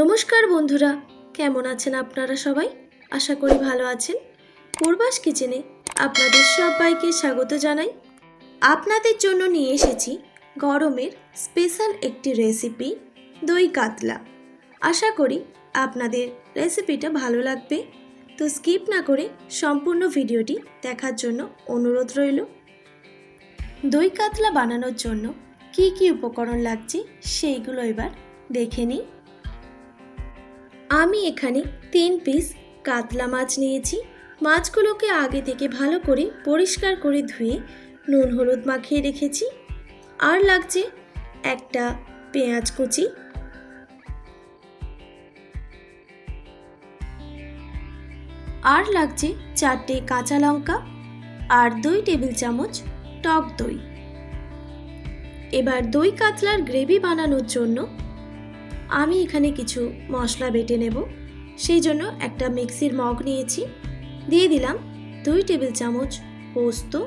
নমস্কার বন্ধুরা, কেমন আছেন আপনারা সবাই? আশা করি ভালো আছেন। পূর্বাস কিচেনে আপনাদের সবাইকে স্বাগত জানাই। আপনাদের জন্য নিয়ে এসেছি গরমের স্পেশাল একটি রেসিপি, দই কাতলা। আশা করি আপনাদের রেসিপিটা ভালো লাগবে। তো স্কিপ না করে সম্পূর্ণ ভিডিওটি দেখার জন্য অনুরোধ রইল। দই কাতলা বানানোর জন্য কি কি উপকরণ লাগছে সেইগুলো এবার দেখে নিই। আমি এখানে তিন পিস কাতলা মাছ নিয়েছি। মাছগুলোকে আগে থেকে ভালো করে পরিষ্কার করে ধুয়ে নুন হলুদ মাখিয়ে রেখেছি। আর লাগছে একটা পেঁয়াজ কুচি। আর লাগছে চারটে কাঁচা লঙ্কা আর দুই টেবিল চামচ টক দই। এবার দই কাতলার গ্রেভি বানানোর জন্য আমি এখানে কিছু মশলা বেটে নেব। সেই জন্য একটা মিক্সির মগ নিয়েছি। দিয়ে দিলাম দুই টেবিল চামচ পোস্ত।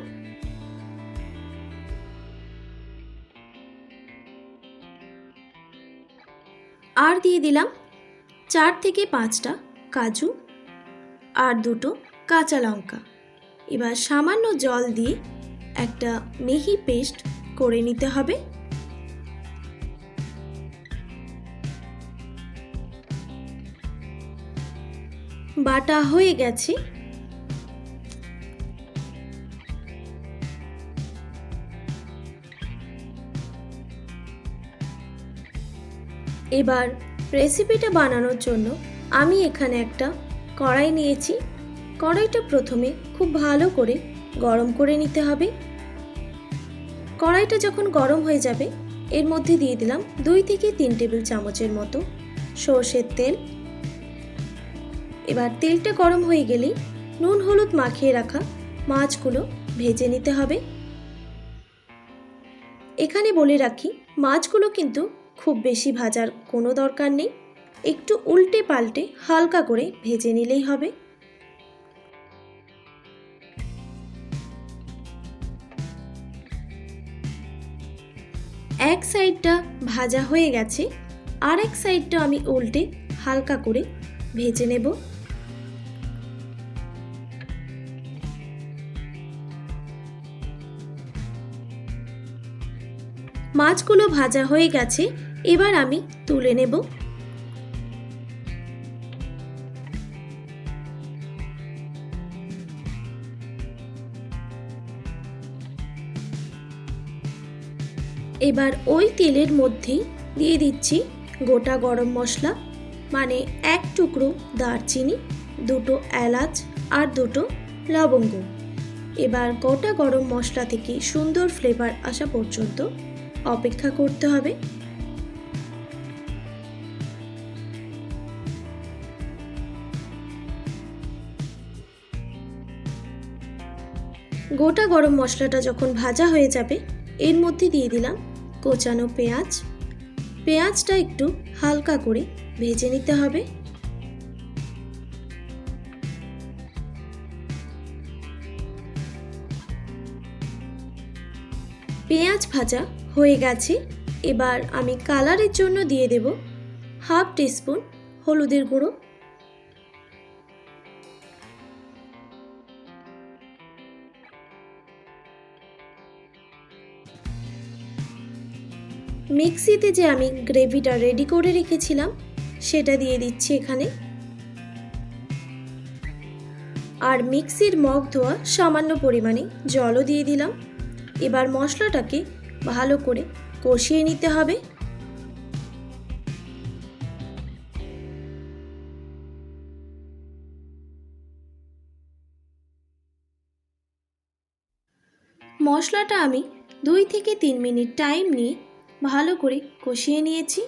আর দিয়ে দিলাম চার থেকে পাঁচটা কাজু আর দুটো কাঁচা লঙ্কা। এবার সামান্য জল দিয়ে একটা মিহি পেস্ট করে নিতে হবে। বাটা হয়ে গেছে। এবার রেসিপিটা বানানোর জন্য আমি এখানে একটা কড়াই নিয়েছি। কড়াইটা প্রথমে খুব ভালো করে গরম করে নিতে হবে। কড়াইটা যখন গরম হয়ে যাবে, এর মধ্যে দিয়ে দিলাম দুই থেকে তিন টেবিল চামচের মতো সর্ষের তেল এবার তেলটা গরম হয়ে গেলেই নুন হলুদ মাখিয়ে রাখা মাছগুলো ভেজে নিতে হবে। এখানে বলে রাখি, মাছগুলো কিন্তু খুব বেশি ভাজার কোনো দরকার নেই। একটু উল্টে পাল্টে হালকা করে ভেজে নিলেই হবে। এক সাইডটা ভাজা হয়ে গেছে আর এক সাইডটা আমি উল্টে হালকা করে ভেজে নেব। মাছগুলো ভাজা হয়ে গেছে, এবার আমি তুলে নেব। এবার ওই তেলের মধ্যেই দিয়ে দিচ্ছি গোটা গরম মশলা মানে এক টুকরো দারচিনি, দুটো এলাচ আর দুটো লবঙ্গ। এবার গোটা গরম মশলা থেকে সুন্দর ফ্লেভার আসা পর্যন্ত অপেক্ষা করতে হবে। গোটা গরম মশলাটা যখন ভাজা হয়ে যাবে, এর মধ্যে দিয়ে দিলাম কোচানো পেঁয়াজ। পেঁয়াজটা একটু হালকা করে ভেজে নিতে হবে। পেঁয়াজ ভাজা হয়ে গেছে। এবার আমি কালারের জন্য দিয়ে দেব হাফ টিস্পুন হলুদের গুঁড়ো। মিক্সিতে যে আমি গ্রেভিটা রেডি করে রেখেছিলাম, সেটা দিয়ে দিচ্ছি এখানে। আর মিক্সির মগ ধোয়া সামান্য পরিমাণে জলও দিয়ে দিলাম। এবার মশলাটাকে ভালো করে কষিয়ে নিতে হবে। মশলাটা আমি দুই থেকে তিন মিনিট টাইম নিয়ে ভালো করে কষিয়ে নিয়েছি।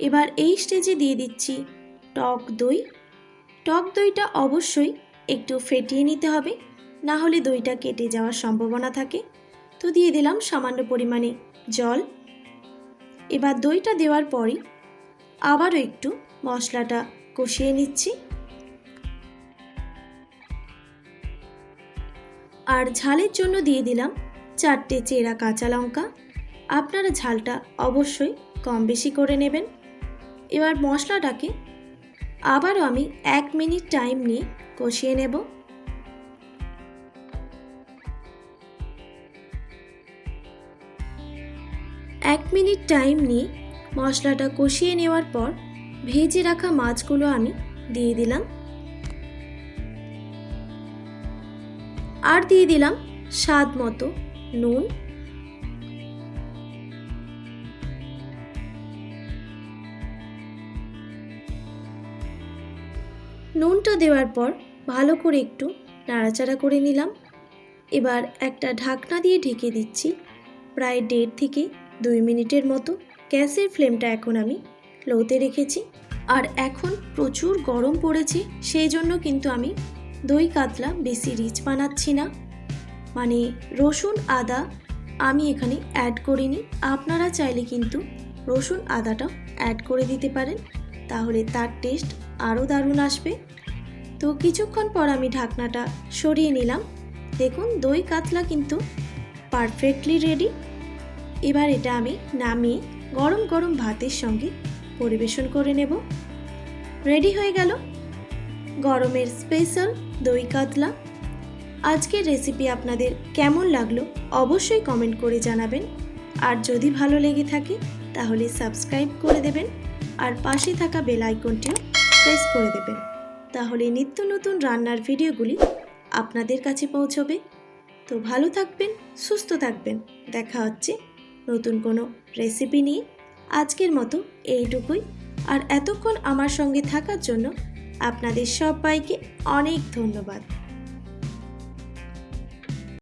এবার এই স্টেজে দিয়ে দিচ্ছি টক দই। টক দইটা অবশ্যই একটু ফেটিয়ে নিতে হবে, না হলে দইটা কেটে যাওয়ার সম্ভাবনা থাকে। তো দিয়ে দিলাম সামান্য পরিমাণে। জল। এবার দইটা দেওয়ার পরই আবারও একটু মশলাটা কষিয়ে নিচ্ছি। আর ঝালের জন্য দিয়ে দিলাম চারটে চেরা কাঁচা লঙ্কা। আপনারা ঝালটা অবশ্যই কম বেশি করে নেবেন। এবার মশলাটাকে আবারও আমি এক মিনিট টাইম নিয়ে কষিয়ে নেব। এক মিনিট টাইম নিয়ে মশলাটা কষিয়ে নেওয়ার পর ভেজে রাখা মাছগুলো আমি দিয়ে দিলাম। আর দিয়ে দিলাম স্বাদ মতো নুন। নুনটা দেওয়ার পর ভালো করে একটু নাড়াচাড়া করে নিলাম। এবার একটা ঢাকনা দিয়ে ঢেকে দিচ্ছি, প্রায় দেড় থেকে দুই মিনিটের মতো গ্যাসের ফ্লেমটা এখন আমি লোতে রেখেছি। আর এখন প্রচুর গরম পড়েছে, সেই জন্য কিন্তু আমি দই কাতলা বেশি রিচ বানাচ্ছি না। মানে রসুন, আদা আমি এখানে অ্যাড করিনি। আপনারা চাইলে কিন্তু রসুন আদাটা অ্যাড করে দিতে পারেন। তাহলে তার টেস্ট আরও দারুণ আসবে। তো কিছুক্ষণ পর আমি ঢাকনাটা সরিয়ে নিলাম। দেখুন, দই কাতলা কিন্তু পারফেক্টলি রেডি এবার এটা আমি নামিয়ে গরম গরম ভাতের সঙ্গে পরিবেশন করে নেব। রেডি হয়ে গেল গরমের স্পেশাল দই কাতলা। আজকের রেসিপি আপনাদের কেমন লাগল অবশ্যই কমেন্ট করে জানাবেন। আর যদি ভালো লেগে থাকে তাহলে সাবস্ক্রাইব করে দেবেন আর পাশে থাকা বেল আইকনটিও প্রেস করে দেবেন। তাহলে নিত্য নতুন রান্নার ভিডিওগুলি আপনাদের কাছে পৌঁছবে। তো ভালো থাকবেন, সুস্থ থাকবেন। দেখা হচ্ছে নতুন কোনো রেসিপি নিয়ে আজকের মতো এইটুকুই। আর এতক্ষণ আমার সঙ্গে থাকার জন্য আপনাদের সবাইকে অনেক ধন্যবাদ।